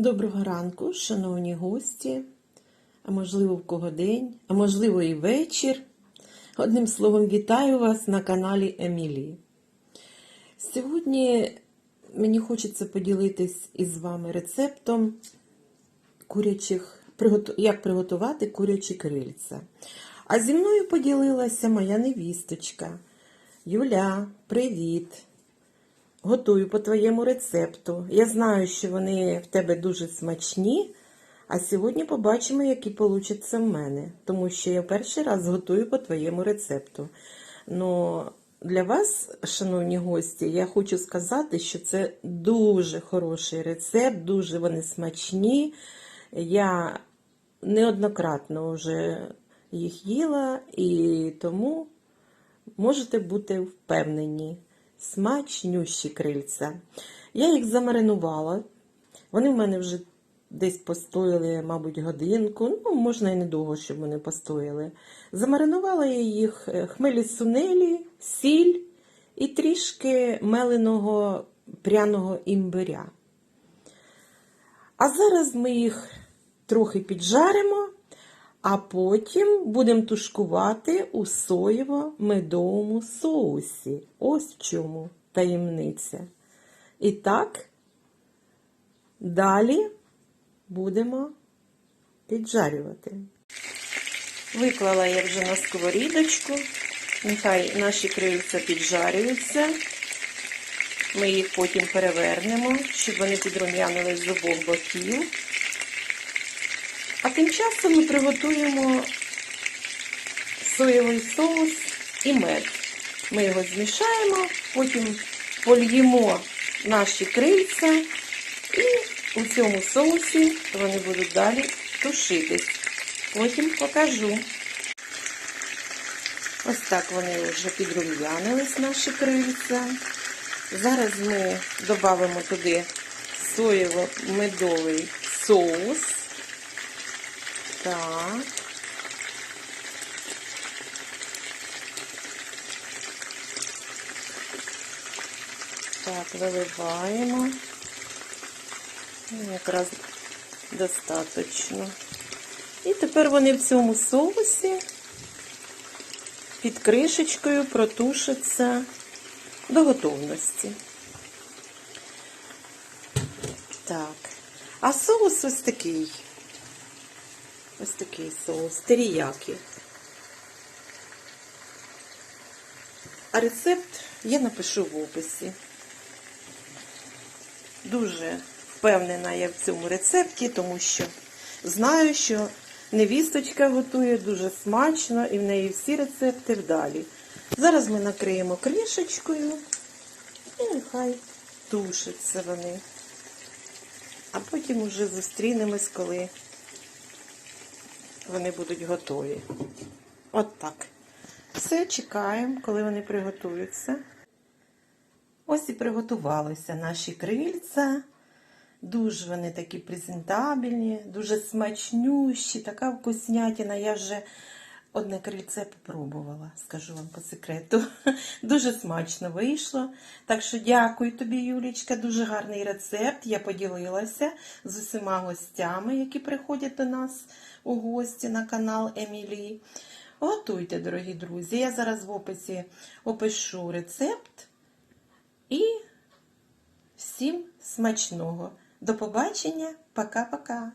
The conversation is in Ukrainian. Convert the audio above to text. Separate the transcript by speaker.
Speaker 1: Доброго ранку, шановні гості, а можливо, в кого день, а можливо, і вечір. Одним словом, вітаю вас на каналі Емілі. Сьогодні мені хочеться поділитись із вами рецептом курячих, як приготувати курячі крильця. А зі мною поділилася моя невісточка. Юля, привіт! Готую по твоєму рецепту. Я знаю, що вони в тебе дуже смачні. А сьогодні побачимо, які получаться в мене, тому що я перший раз готую по твоєму рецепту. Ну, для вас, шановні гості, я хочу сказати, що це дуже хороший рецепт, дуже вони смачні. Я неоднократно вже їх їла, і тому можете бути впевнені. Смачнющі крильця. Я їх замаринувала. Вони в мене вже десь постояли, мабуть, годинку. Ну, можна і недовго, щоб вони постояли. Замаринувала я їх е, хмелі сунелі, сіль і трішки меленого пряного імбиря. А зараз ми їх трохи піджаримо, а потім будемо тушкувати у соєво-медовому соусі. Ось в чому таємниця. І так, далі будемо піджарювати. Виклала я вже на сковорідочку. Нехай наші крильця піджарюються. Ми їх потім перевернемо, щоб вони підрум'янили з обох боків. А тим часом ми приготуємо соєвий соус і мед. Ми його змішаємо, потім польємо наші крильця, і у цьому соусі вони будуть далі тушитись. Потім покажу. Ось так вони вже підрум'янились, наші крильця. Зараз ми додамо туди соєво-медовий соус. Так. Так, виливаємо. Якраз достатньо. І тепер вони в цьому соусі під кришечкою протушаться до готовності. Так. А соус ось такий. Ось такий соус, теріякі. А рецепт я напишу в описі. Дуже впевнена я в цьому рецепті, тому що знаю, що невісточка готує дуже смачно і в неї всі рецепти вдалі. Зараз ми накриємо кришечкою і нехай тушаться вони. А потім уже зустрінемось, коли вони будуть готові. От так. Все, чекаємо, коли вони приготуються. Ось і приготувалися наші крильця. Дуже вони такі презентабельні, дуже смачнющі, така вкуснятина. Я вже одне крильце попробувала, скажу вам по секрету. Дуже смачно вийшло. Так що дякую тобі, Юлічка, дуже гарний рецепт. Я поділилася з усіма гостями, які приходять до нас у гості на канал Емілі. Готуйте, дорогі друзі. Я зараз в описі опишу рецепт. І всім смачного. До побачення. Пока-пока.